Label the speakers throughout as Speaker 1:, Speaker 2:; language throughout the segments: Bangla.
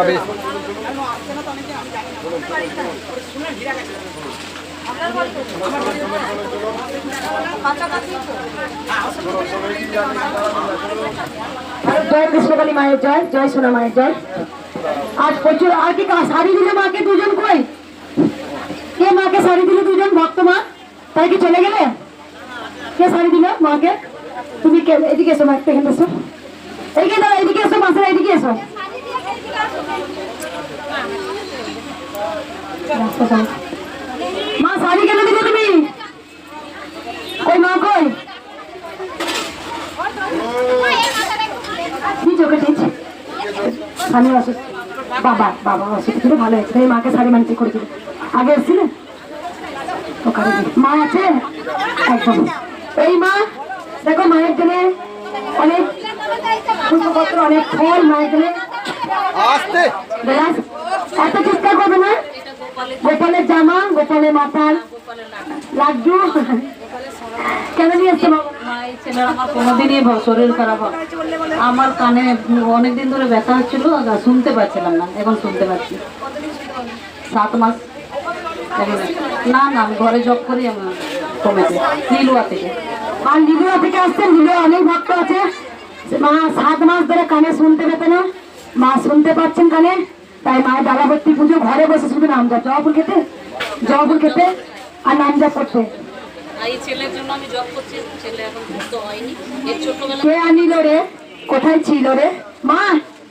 Speaker 1: বা
Speaker 2: জয় কৃষ্ণকালী মায়ের জয় জয় সোনা মায়ের জয়। আজ প্রচুর আর কি শাড়ি দিলে মাকে দুজন কই? কে মাকে শাড়ি দিলে দুজন ভক্ত মা? তাই কি চলে গেলে? কে শাড়ি দিল মাকে? তুমি এদিকে এসো মা এখানে এসো। এদিকে এসো, মাসের, এদিকে এসো রাস্তা চলো। মা শাড়ি কেন দিলে তুমি? কই মা কই? কি চোখে ঠেকছে স্বামী অসুস্থ। বাবা বাবা অসুস্থ। ভালো হয়েছে। তাই মাকে শাড়ি মানতে করে দিল আগে এসেছিলেন মা আছে? একদম। এই মা দেখো মায়ের জন্য অনেক পুষ্পপত্র অনেক ফল মায়ের জন্য এত চিৎকার করবে না? গোপালের জামা। গোপালের মাথার লাড্ডু। কেন নিয়ে বাবা?
Speaker 3: আমার কোনোদিনই শরীর খারাপ হয় আমার কানে অনেকদিন ধরে ব্যথা হচ্ছিল আর শুনতে পাচ্ছিলাম না এখন শুনতে পাচ্ছি। সাত মাস। না না আমি ঘরে জব করি আমার কমেছে নীলুয়া থেকে।
Speaker 2: আর লিলুয়া থেকে আসছেন? লিলুয়া অনেক ভক্ত আছে। মা সাত মাস ধরে কানে শুনতে পেতে না। মা শুনতে পাচ্ছেন কানে? তাই মায়ের ডালাবর্তী পুজো ঘরে বসে শুধু নাম জপ জবাবুল খেতে জবাবুল খেতে আর নাম জপ করতে।
Speaker 3: আর এই ছেলের জন্য আমি জব করছি ছেলে এখন সুস্থ হয়নি। এর ছোটবেলা
Speaker 2: কে আনিল রে? কোথায় ছিল রে? মা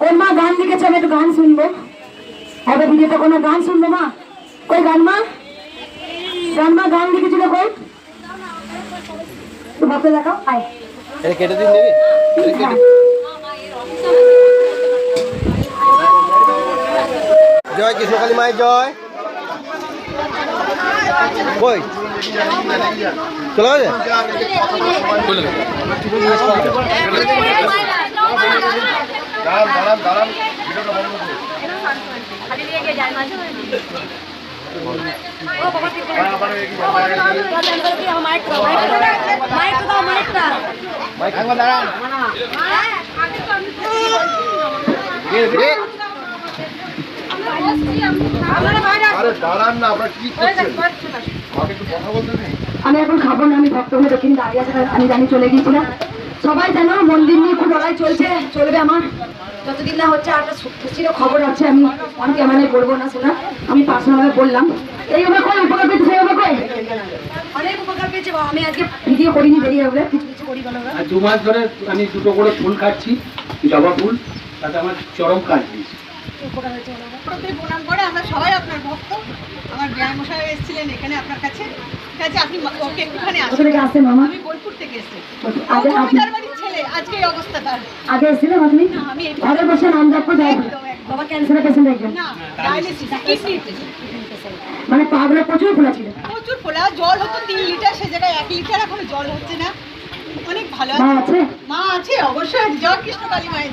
Speaker 2: ওর মা গান লিখেছে আমি একটু গান শুনব। এবার ভিডিওতে কোনো গান শুনব মা? কই গান মা? গান মা গান লিখেছিল কই? তো ভাবতে দেখাও আয়।
Speaker 1: কেটে দিন কেটে জয় কৃষ্ণকালী মায়ের জয়। কই? চলে গেছে?
Speaker 4: আরে দাঁড়ান না আপনার কি করছেন আমাকে একটু কথা বলতে দিন
Speaker 2: আমি এখন খাব না আমি ভক্ত হয়ে দেখিনি দাঁড়িয়ে আছে আমি জানি চলে গিয়েছিলাম। সবাই জানো মন্দির নিয়ে খুব লড়াই চলছে চলবে আমার। যতদিন না হচ্ছে আর একটা খবর আছে আমি অন ক্যামেরায় বলব না সেটা আমি পার্সোনালি বললাম। এইভাবে কই উপকার পেয়েছে সেইভাবে কই? অনেক উপকার পেয়েছে আমি আজকে ভিডিও করিনি বেরিয়ে হবে কিছু কিছু করি
Speaker 5: দু মাস ধরে আমি দুটো করে ফুল খাচ্ছি জবা ফুল তাতে আমার চরম কাজ দিয়েছে
Speaker 6: প্রথমে প্রণাম করে আমরা সবাই আপনার ভক্ত। আমার বিয়ার এসেছিলেন এখানে আপনার কাছে। ঠিক আছে আপনি ওকে একটুখানি
Speaker 2: কোথা
Speaker 6: আসুন।
Speaker 2: থেকে আসছেন মামা।
Speaker 6: আমি বোলপুর থেকে এসেছি।
Speaker 2: আগে আপনি
Speaker 6: জমিদার বাড়ির ছেলে আজকে এই অবস্থা তার।
Speaker 2: আগে এসেছিলেন আপনি?
Speaker 6: আমি
Speaker 2: ঘরে বসে নাম জপ করে যাই
Speaker 6: একদম, একদম।
Speaker 2: বাবা ক্যান্সারের পেশেন্ট একজন
Speaker 6: না ডায়ালিসিস
Speaker 2: মানে পাগুলো প্রচুর খোলা ছিল
Speaker 6: প্রচুর ফোলা জল হতো তিন লিটার সে জায়গায় এক লিটার এখন জল হচ্ছে না। অনেক ভালো
Speaker 2: মা
Speaker 6: আছে। মা আছে অবশ্যই জয়। কৃষ্ণ কালী মায়ের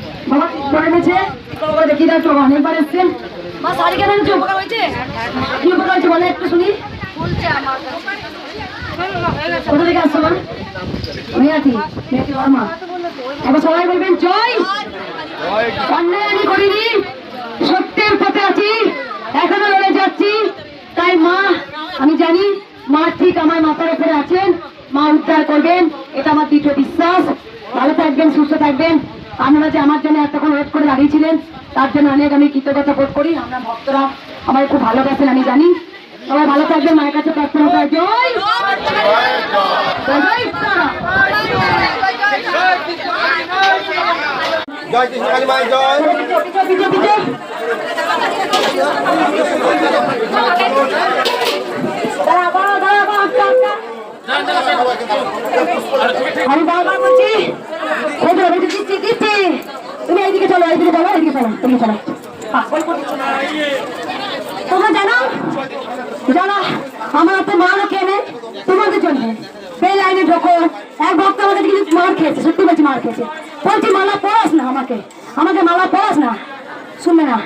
Speaker 2: বাবা দেখি দাও তো অনেকবার এসছেন মা শাড়ি কেন উপকার হয়েছে? কি উপকার হয়েছে? বলে একটু শুনি। কোথা থেকে আসছো মা? মেয়াটি মেয়াটি মা। এবার সবাই বলবেন জয়! অন্যায় আমি করিনি সত্যের পথে আছি এখনও লড়ে যাচ্ছি। তাই মা আমি জানি মা ঠিক আমার মাথার উপরে আছেন মা উদ্ধার করবেন। এটা আমার দৃঢ় বিশ্বাস। ভালো থাকবেন, সুস্থ থাকবেন। আপনারা যে আমার জন্য এতক্ষণ ওয়েট করে দাঁড়িয়েছিলেন, তার জন্য অনেক আমি কৃতজ্ঞতা বোধ করি। আমরা ভক্তরা আমার খুব ভালোবাসেন, আমি জানি। সবাই ভালো থাকবেন, মায়ের কাছে প্রার্থনা করা। জয় জয় জয়। দাঁড়া, দাঁড়া, দাঁড়া, দাঁড়া, আটকা, আটকা। আমি বারবার বলছি তো, তো, দিচ্ছি দিচ্ছি। তুমি এইদিকে চলো এইদিকে চলো এইদিকে চলো এদিকে চলো। তোমরা জানো? জানো আমার হাতে মালও কেনে তোমাদের জন্য। সেই লাইনে ঢোকো। এক ভক্ত আমাদের কিন্তু মার খেয়েছে সত্যি বলছি মার খেয়েছে। বলছি মালা পড়াস না আমাকে। আমাকে মালা পড়াস না। শুনবে না।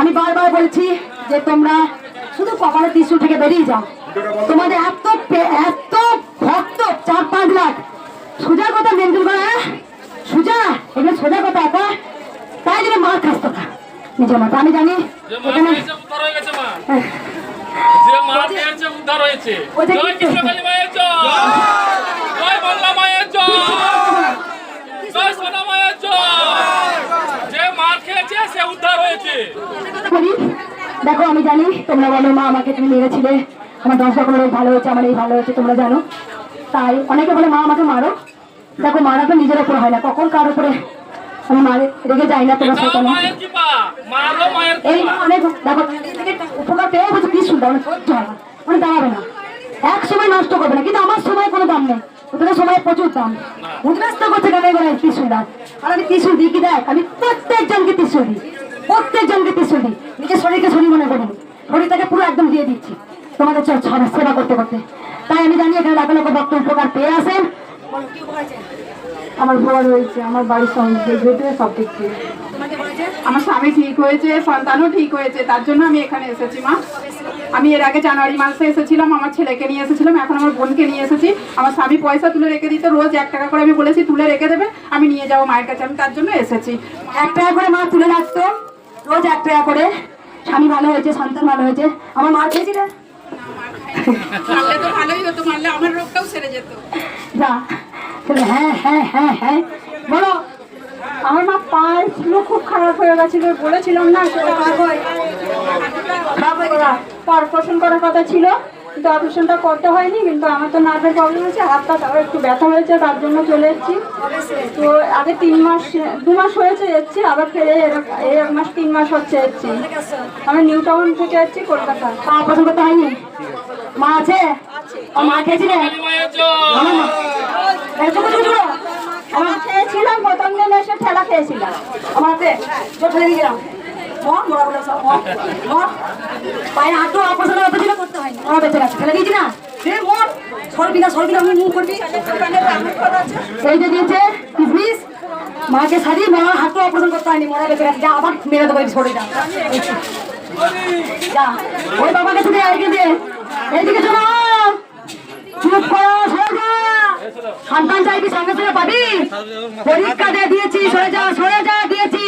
Speaker 2: আমি বারবার বলছি যে তোমরা শুধু কপালে ত্রিশুল থেকে বেরিয়ে যাও। তোমাদের এত চার পাঁচ লাখ। সোজা কথা মেনটেন করা হ্যাঁ? সোজা এগুলো সোজা কথা একা তাই জন্য মার খাস তোকা নিজের মতো আমি জানি।
Speaker 7: যে মা
Speaker 2: এখানে
Speaker 7: খেয়েছে উদ্ধার গেছে মা। যে মা খেয়েছে উদ্ধার হয়েছে।
Speaker 2: ওই যে
Speaker 7: জয় কৃষ্ণ কালী মায়ের জয়। জয় বাংলা মায়ের জয়। জয় সোনা মায়ের জয়। যে মা খেয়েছে সে উদ্ধার হয়েছে।
Speaker 2: বলি দেখো আমি জানি তোমরা বলো মা আমাকে তুমি মেরেছিলে। আমার দশ রকমের ভালো হয়েছে আমার এই ভালো হয়েছে তোমরা জানো। তাই অনেকে বলে মা আমাকে মারো। দেখো মারা তো নিজের উপর হয় না। কখন কার উপরে আমি মারে রেগে যাই না তোমার সাথে? এই অনেক দেখো উপকার পেয়ে বলছে কি মানে মানে দাঁড়াবে না। এক সময় নষ্ট করবে না কিন্তু আমার সময় কোনো দাম নেই। ওদের সময় প্রচুর দাম। উদ্ব্যস্ত করছে কেন এবার ত্রিশুল দাম আর আমি ত্রিশুল দিই কি দেখ? আমি প্রত্যেকজনকে ত্রিশুল দিই। প্রত্যেকজনকে ত্রিশুল দিই। নিজের শরীরকে শরীর মনে করিনি শরীরটাকে পুরো একদম দিয়ে দিচ্ছি। তোমাদের সেবা করতে করতে। তাই আমি জানি এখানে লাখ লাখ ভক্ত উপকার পেয়ে আসেন
Speaker 8: আমার বর হয়েছে আমার বাড়ির সঙ্গে ভেতরে সব দিক থেকে। আমার স্বামী ঠিক হয়েছে, সন্তানও ঠিক হয়েছে, তার জন্য আমি এখানে এসেছি, মা। আমি এর আগে জানুয়ারি মাসে এসেছিলাম, আমার ছেলেকে নিয়ে এসেছিলাম, এখন আমার বোনকে নিয়ে এসেছি। আমার স্বামী পয়সা তুলে রেখে দিতে রোজ এক টাকা করে আমি বলেছি, তুলে রেখে দেবে, আমি নিয়ে যাব মায়ের কাছে, আমি তার জন্য এসেছি।
Speaker 2: এক টাকা করে মা তুলে রাখতো, রোজ এক টাকা করে। স্বামী ভালো হয়েছে, সন্তান ভালো হয়েছে। আমার মা খেয়েছি রে
Speaker 8: মারলে তো ভালোই হতো মারলে আমার রোগটাও সেরে যেত
Speaker 2: যা হ্যাঁ হ্যাঁ হ্যাঁ হ্যাঁ বলো
Speaker 8: আমার খুব খারাপ হয়ে বলেছিলাম না সেটা হয়
Speaker 2: হয়ে
Speaker 8: করার কথা ছিল কিন্তু অপারেশনটা করতে হয়নি, কিন্তু আমার তো নার্ভের প্রবলেম আছে হাতটা তাও একটু ব্যথা হয়েছে, তার জন্য চলে এসেছি। তো আগে তিন মাস, দু মাস হয়েছে এসেছি, আবার ফেরে এই এক মাস, তিন মাস হচ্ছে এসেছি। আমি নিউ টাউন থেকে এসেছি, কলকাতা।
Speaker 2: মা পছন্দ করতে হয়নি? মা আছে? ও মা খেয়েছি রে
Speaker 7: কালী মায়ের জয়
Speaker 2: এই চুপ চুপ চুপ।
Speaker 8: আমার খেয়েছিলাম, প্রথম দিন এসে ঠেলা খেয়েছিলাম।
Speaker 2: হাতে, চোখ গেলাম পায়ে হাঁটু অপারেশন হতে করতে হয়নি আমার বেঁচে গেছে। ফেলে না? দে মোর সরবি না সরবি করবি। এই দিয়েছে কিসমিস মাকে সারি মা হাঁটু অপারেশন করতে হয়নি মোড়া বেঁচে গেছে। যা, আবার মেরে দেবো শরীরটা যা, ওই বাবাকে তুমি আগে দে। এইদিকে শোনো চুপ করো, সরে যা। সন্তান চাইবি, সঙ্গে সঙ্গে পাবি। পরীক্ষা দিয়ে দিয়েছি, সরে যা সরে যা, দিয়েছি।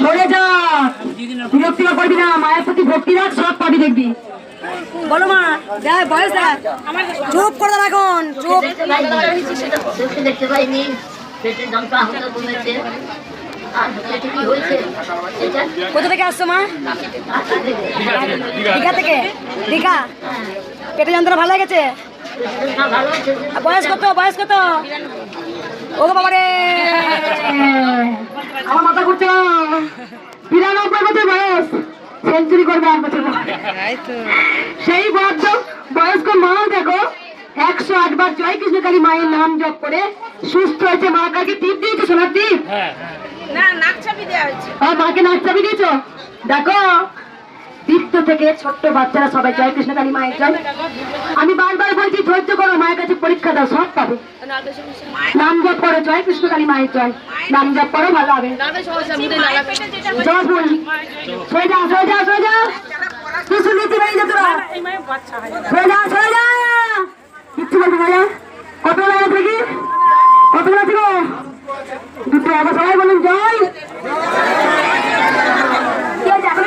Speaker 2: সরে যা। বিরক্তি করবি না মায়ের প্রতি ভক্তি রাখ সব পাবি দেখবি। বলো মা দেখ বয়স দেখ। চুপ করে দাঁড়া এখন চুপ।
Speaker 9: দেখতে পাইনি যন্ত্রণা হতে কমেছে
Speaker 2: কোথা থেকে আসছো মা? দীঘা থেকে? দীঘা? পেটে যন্ত্রণা ভালো আর বয়স কত বয়স কত ও বাবা রে আমার মাথা ঘুরছে বিরানব্বই বছর বয়স। সেঞ্চুরি করবে এক বছর সেই বদ্ধ বয়স্ক মা দেখো একশো আট বার জয় কৃষ্ণকালী মায়ের নাম জপ করে সুস্থ হয়েছে। মা কাকে টিপ দিয়েছে সোনার টিপ?
Speaker 6: না নাক চাপি দেওয়া হয়েছে।
Speaker 2: মাকে নাক চাবি দিয়েছ? দেখো তীর্থ থেকে ছোট্ট বাচ্চারা সবাই জয় কৃষ্ণ, কালী মায়ের জয়। আমি বারবার বলছি, ধৈর্য করো মায়ের কাছে পরীক্ষা দাও, সব পাবে। নাম জপ করো, জয় কৃষ্ণ, কালী মায়ের জয়। নাম জপ করো, ভালো হবে। জয় বাড়ি তোরা কত কত সবাই বলুন, জয়।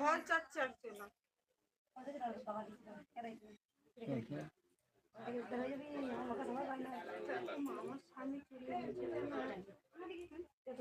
Speaker 6: ঘর চাচ্ছে একজন
Speaker 2: যাবে না বেশ দাঁড়া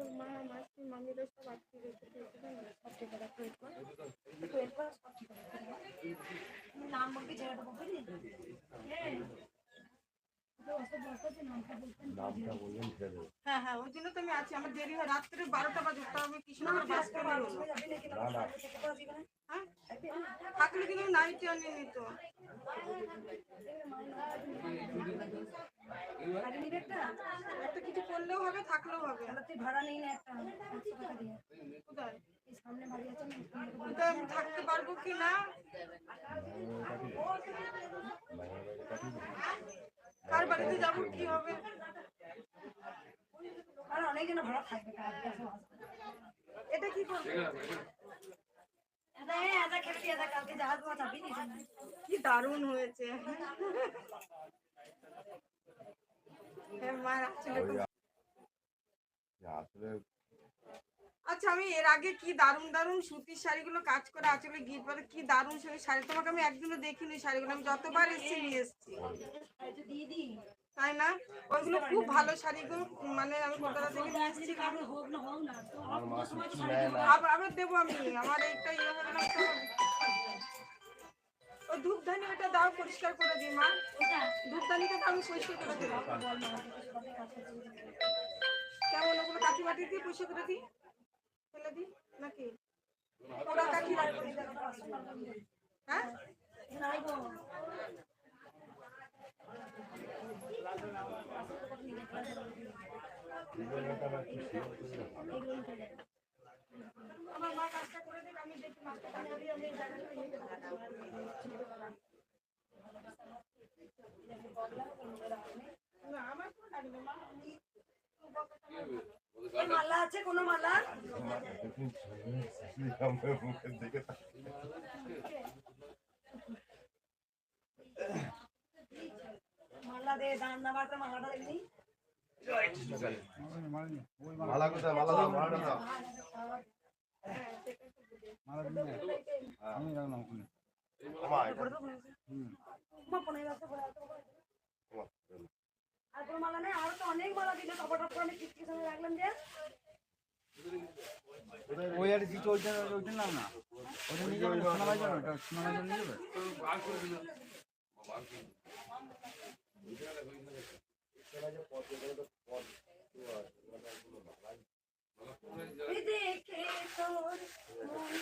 Speaker 6: তোর মা মাসি মামিরা সব আটকে রেখে দিয়েছিলাম সব ঠিক কর। একটু wait কর, সব ঠিক আছে।
Speaker 2: নাম বলবি ছেলেটা বলবি
Speaker 6: হ্যাঁ হ্যাঁ ওই জন্য তো আমি আছি আমার দেরি হয় রাত্রে বারোটা বাজে তাও আমি কৃষ্ণনগর বাস করে হ্যাঁ থাকলে কিন্তু নাইটে আনি নিত একটা হবে থাকলেও হবে।
Speaker 2: তুই ভাড়া নেই না একটা
Speaker 6: কোথায়? থাকতে পারব কি না? কার বাড়িতে যাব কি হবে?
Speaker 2: আর অনেকজন ভাড়া থাকবে
Speaker 6: এটা কি করবে? কি দারুণ হয়েছে। হ্যাঁ, মার আসলে আচ্ছা আমি এর আগে কি দারুণ দারুণ সুতির শাড়িগুলো কাজ করে আঁচলে গিট পরে কি দারুণ সেই শাড়ি তোমাকে আমি একদিনও দেখিনি শাড়িগুলো আমি যতবার এসেছি নিয়ে এসেছি। তাই না? ওইগুলো খুব ভালো শাড়িগুলো মানে আমি কলকাতা থেকে নিয়ে এসেছি। আবার দেবো আমি আমার এইটা ইয়ে হবে না ও ধূপধানি ওটা দাও পরিষ্কার করে দিই মা। ধূপধানিটা তো আমি পরিষ্কার করে দিই কেমন ওগুলো কাঠি মাটি দিয়ে পরিষ্কার করে দিই। ফেলে দিই? নাকি? ওরা কাঠি রাখব হ্যাঁ? আমার মা কাজটা করে দিন আমি দেখি মাছটা কানে দিয়ে আমি জায়গাটা নিয়ে যাব। না আমার কোনো লাগবে না মা আমি
Speaker 2: মালা আছে কোনো মালা? মালা দে দান নামার তো মালাটা দেখবি?
Speaker 4: মালা কোথায়? মালা দাও মালাটা দাও। আমা এটা
Speaker 2: মা পনেরো রাখতে পড়ে আসতে
Speaker 4: আমা,
Speaker 2: আর কোনো মালা নেই আরও তো অনেক মালা দিলে টপা টপ করে আমি কিস্তির সঙ্গে রাখলাম যে।
Speaker 1: ওই আর কি চলছে না ওইটা নাম না। ওটা নিয়ে যাবে শোনা যাবে ওটা নিয়ে যাবে।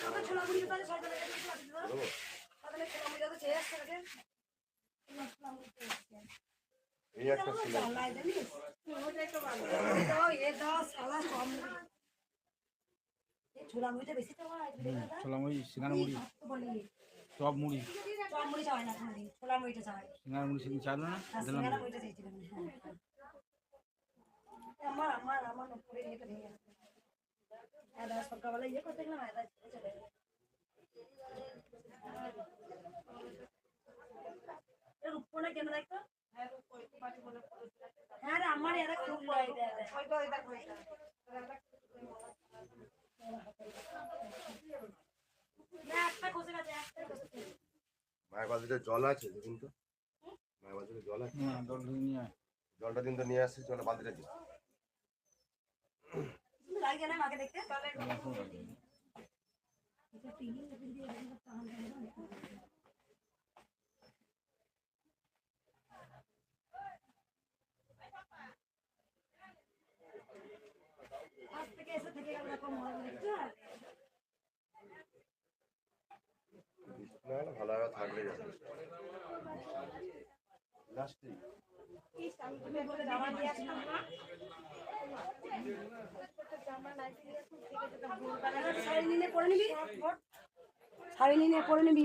Speaker 2: কত ছোলা
Speaker 4: এই একটা ছিল
Speaker 2: জ্বালায় জানিস
Speaker 6: ওটাই তো ভালো
Speaker 2: দাও এ দাও সালা কম এই ছোলা মুড়িটা বেশি তো হয়
Speaker 1: ছোলা মুড়ি সিঙ্গার মুড়ি
Speaker 2: বলি
Speaker 1: চপ মুড়ি
Speaker 2: চপ মুড়ি চাই না খালি ছোলা মুড়িটা চাই
Speaker 1: সিঙ্গার মুড়ি সেদিন চাইলো না
Speaker 2: আর
Speaker 1: দিলাম
Speaker 2: সিঙ্গারা মুড়িটা চাইছিলাম হ্যাঁ আমার আমার আমার উপরে ইয়েটা ভেঙে গেছে এদা সকালবেলা ইয়ে করতে গেলাম এদা চলে গেল এর উপরে কেন দেখতো হ্যাঁ রে আমার এরা খুব ভয় দেয়
Speaker 6: ওইটা ওই দেখো
Speaker 4: মায়ের বাড়িতে জল আছে দেখুন তো। মায়ের বাড়িতে জল আছে জলটা দিন তো নিয়ে আসছি চলে বালতিটা দিই
Speaker 2: লাগছে না মাকে দেখতে আজ থেকে এসে থেকে গেল এরকম মজা দেখছ
Speaker 4: না হলে ভালোভাবে থাকলে
Speaker 2: শাড়ি নিয়ে পরে নিবি শাড়ি নিয়ে পরে নিবি